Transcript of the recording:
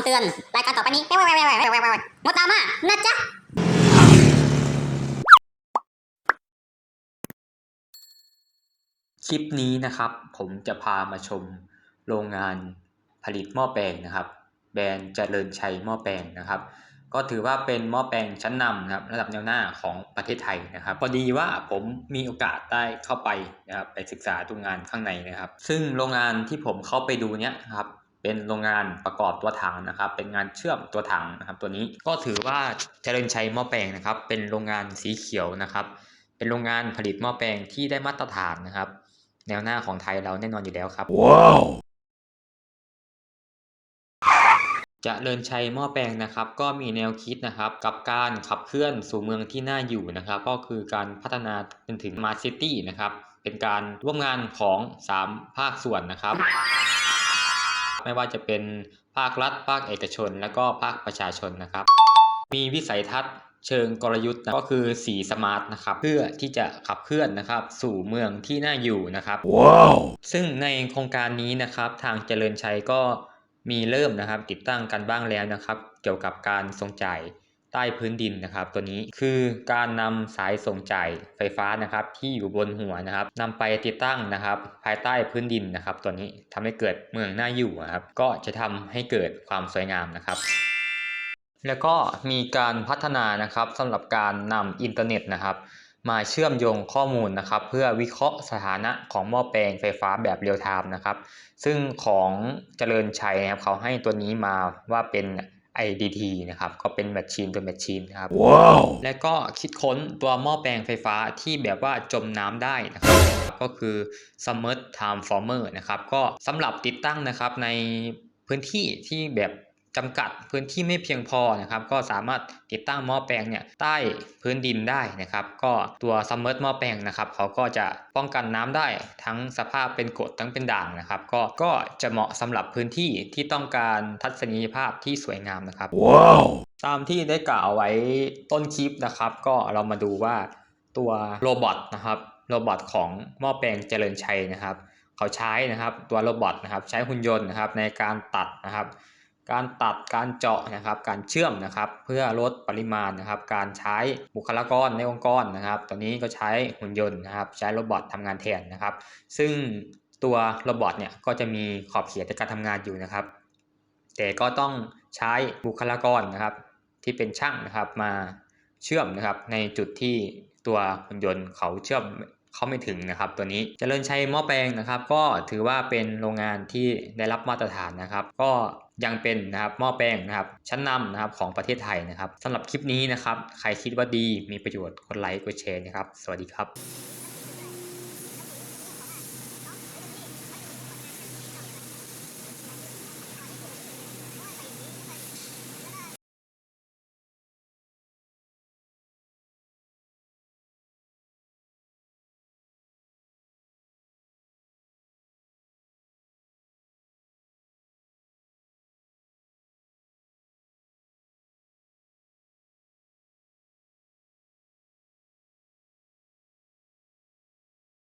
ำเตือน รายการต่อไปนี้งดดราม่านะจ๊ะคลิปนี้นะครับ ผมจะพามาชมโรงงานผลิตหม้อแปลงนะครับ แบรนด์เจริญชัยหม้อแปลงนะครับ ก็ถือว่าเป็นหม้อแปลงชั้นนำนะครับ ระดับแนวหน้าของประเทศไทยนะครับ พอดีว่าผมมีโอกาสได้เข้าไปนะครับไปศึกษาดูงานข้างในนะครับ ซึ่งโรงงานที่ผมเข้าไปดูเนี้ยนะครับ เป็นโรงงานประกอบตัวถังนะครับ เป็นงานเชื่อมตัวถังนะครับ ตัวนี้ก็ถือว่าเจริญชัยหม้อแปลงนะครับ เป็นโรงงานสีเขียวนะครับ เป็นโรงงานผลิตหม้อแปลงที่ได้มาตรฐานนะครับ แนวหน้าของไทยเราแน่นอนอยู่แล้วครับ Wow. จะเลินชัยหม้อแปลงนะครับ ก็มีแนวคิดนะครับกับการขับเคลื่อนสู่เมืองที่น่าอยู่นะครับ ก็คือการพัฒนาเป็นถึงมาซิตี้นะครับ เป็นการร่วมงานของ 3 ภาคส่วนนะครับ ไม่ว่าจะเป็นภาครัฐ ภาคเอกชน และก็ภาคประชาชนนะครับ มีวิสัยทัศน์เชิงกลยุทธ์นะก็คือสีสมาร์ทนะครับเพื่อที่จะขับเคลื่อนนะครับสู่เมืองที่น่าอยู่นะครับ Wow. ซึ่งในโครงการนี้นะครับทางเจริญชัยก็มีเริ่มนะครับติดตั้งกันบ้างแล้วนะครับ เกี่ยวกับการส่งจ่าย ใต้พื้นดินนะครับ ตัวนี้คือการนำสายส่งจ่ายไฟฟ้านะครับ ที่อยู่บนหัวนะครับนำไปติดตั้งนะครับ ภายใต้พื้นดินนะครับ ตัวนี้ทำให้เกิดเมืองน่าอยู่นะครับ ก็จะทำให้เกิดความสวยงามนะครับแล้วก็มีการพัฒนานะครับสำหรับการนำอินเทอร์เน็ตนะครับ มาเชื่อมโยงข้อมูลนะครับ เพื่อวิเคราะห์สถานะของหม้อแปลงไฟฟ้าแบบเรียลไทม์นะครับ ซึ่งของเจริญชัยนะครับเขาให้ตัวนี้มาว่าเป็น IDT นะครับ ก็เป็น Machine to Machine นะครับ Wow. และก็คิดค้นตัวหม้อแปลงไฟฟ้าที่แบบว่าจมน้ำได้นะครับ ก็คือ Submerged Transformer นะครับ ก็สำหรับติดตั้งนะครับในพื้นที่ที่แบบ จำกัดพื้นที่ไม่เพียงพอนะครับก็สามารถติดตั้งหม้อแปลงเนี่ยใต้พื้นดินได้นะครับ ก็ตัว Submerged หม้อแปลงนะครับเขาก็จะป้องกันน้ำได้ทั้งสภาพเป็นกรดทั้งเป็นด่างนะครับ ก็ก็จะเหมาะสำหรับพื้นที่ที่ต้องการทัศนียภาพที่สวยงามนะครับ Wow. ตามที่ได้กล่าวไว้ต้นคลิปนะครับ ก็เรามาดูว่าตัวโรบอทนะครับโรบอทของหม้อแปลงเจริญชัยนะครับ เขาใช้นะครับตัวโรบอทนะครับใช้หุ่นยนต์นะครับในการตัดนะครับ การตัดการเจาะนะครับการเชื่อมนะครับเพื่อลดปริมาณนะครับการใช้บุคลากรในองค์กรนะครับตัวนี้ก็ใช้หุ่นยนต์นะครับใช้โรบอททำงานแทนนะครับ ซึ่งตัวโรบอทเนี่ยก็จะมีขอบเขตในการทำงานอยู่นะครับ แต่ก็ต้องใช้บุคลากรนะครับที่เป็นช่างนะครับมาเชื่อมนะครับในจุดที่ตัวหุ่นยนต์เขาเชื่อมเขาไม่ถึงนะครับตัวนี้เจริญชัยหม้อแปลงนะครับ ก็ถือว่าเป็นโรงงานที่ได้รับมาตรฐานนะครับ ก็ ยังเป็นนะครับหม้อแปลงนะครับชั้นนำนะครับของประเทศไทยนะครับสำหรับคลิปนี้นะครับ ใครคิดว่าดีมีประโยชน์กดไลค์กดแชร์นะครับ สวัสดีครับ